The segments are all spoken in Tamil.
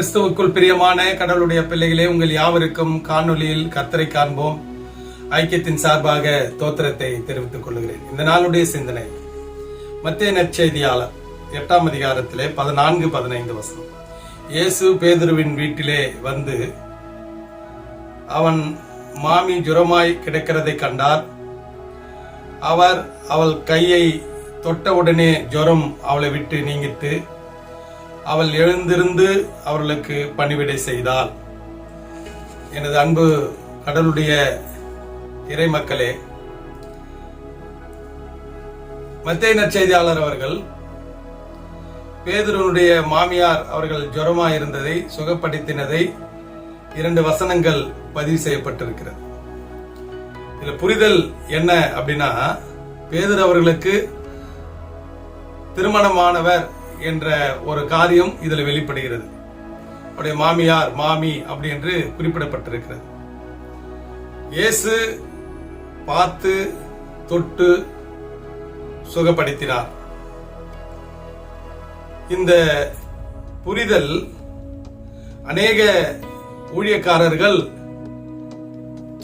கிறிஸ்துவுக்குள் பிரியமான கடவுளுடைய பிள்ளைகளே உங்கள் யாவருக்கும் காணொளியில் கத்தரை காண்போம். ஐக்கியத்தின் சார்பாக தோத்திரத்தை தெரிவித்துக் கொள்கிறேன். இந்த நாளுடைய சிந்தனை மத்திய நற்செய்தியாளர் எட்டாம் அதிகாரத்திலே பதினான்கு பதினைந்து வசனம். இயேசு பேதுருவின் வீட்டிலே வந்து அவன் மாமி ஜுரமாய் கிடக்கிறதை கண்டார். அவர் அவள் கையை தொட்டவுடனே ஜுரம் அவளை விட்டு நீங்கிட்டு அவள் எழுந்திருந்து அவர்களுக்கு பணிவிடை செய்தாள். எனது அன்பு கடலுடைய இறை மக்களே மத்திய நற்செய்தியாளர் அவர்கள் பேதுருனுடைய மாமியார் அவர்கள் ஜுரமா இருந்ததை சுகப்படுத்தினதை இரண்டு வசனங்கள் பதிவு செய்யப்பட்டிருக்கிறது. இதுல புரிதல் என்ன அப்படின்னா பேதர் அவர்களுக்கு திருமணமானவர் என்ற ஒரு காரியம் இதுல வெளிப்படுகிறது. அவருடைய மாமியார் மாமி அப்படி என்று குறிப்பிடப்பட்டிருக்கிறது. இயேசு பார்த்து தொட்டு சுகப்படுத்தினார். இந்த புரிதல் அநேக ஊழியக்காரர்கள்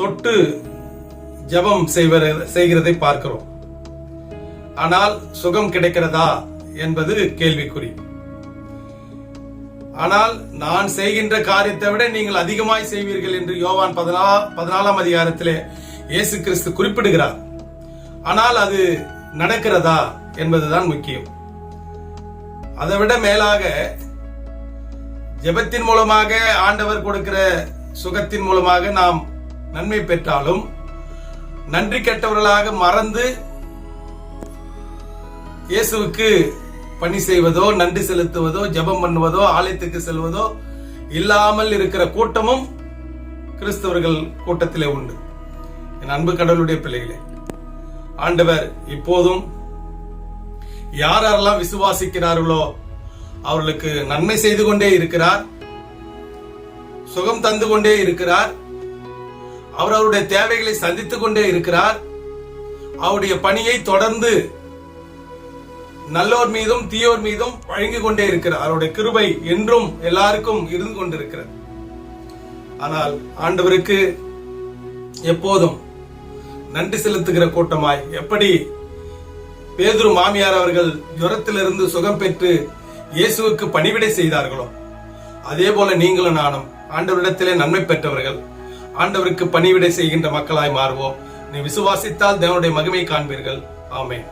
தொட்டு ஜெபம் செய்வர செய்கிறதை பார்க்கிறோம். ஆனால் சுகம் கிடைக்கிறதா? என்பது கேள்விக்குறி. ஆனால் நான் செய்கின்ற காரியத்தை விட நீங்கள் அதிகமாய் செய்வீர்கள் என்று யோவான் பதினா பதினாலாம் அதிகாரத்திலே இயேசு கிறிஸ்து குறிப்பிடுகிறார். ஆனால் அது நடக்கிறதா என்பதுதான் முக்கியம். அதை விட மேலாக ஜெபத்தின் மூலமாக ஆண்டவர் கொடுக்கிற சுகத்தின் மூலமாக நாம் நன்மை பெற்றாலும் நன்றி கெட்டவர்களாக மறந்து இயேசுவுக்கு பணி செய்வதோ நன்றி செலுத்துவதோ ஜெபம் பண்ணுவதோ ஆலயத்துக்கு செல்வதோ இல்லாமல் இருக்கிற கூட்டமும் கிறிஸ்தவர்கள் கூட்டத்திலே உண்டு. என் அன்பு கடவுளுடைய பிள்ளைகளே ஆண்டவர் இப்போதும் யாரெல்லாம் விசுவாசிக்கிறார்களோ அவர்களுக்கு நன்மை செய்து கொண்டே இருக்கிறார் சுகம் தந்து கொண்டே இருக்கிறார் அவர் அவருடைய தேவைகளை சந்தித்துக் கொண்டே இருக்கிறார் அவருடைய பணியை தொடர்ந்து நல்லோர் மீதும் தீயோர் மீதும் வழங்கிக் கொண்டே இருக்கிறார். அவருடைய கிருபை என்றும் எல்லாருக்கும் இருந்து கொண்டிருக்கிறது. ஆனால் ஆண்டவருக்கு எப்போதும் நன்றி செலுத்துகிற கூட்டமாய் எப்படி பேதுரு மாமியார் அவர்கள் ஜுரத்திலிருந்து சுகம் பெற்று இயேசுவுக்கு பணிவிடை செய்தார்களோ அதே போல நீங்களும் நானும் ஆண்டவரிடத்திலே நன்மை பெற்றவர்கள். ஆண்டவருக்கு பணிவிடை செய்கின்ற மக்களாய் மாறுவோம். நீ விசுவாசித்தால் தேவனுடைய மகிமை காண்பீர்கள். ஆமென்.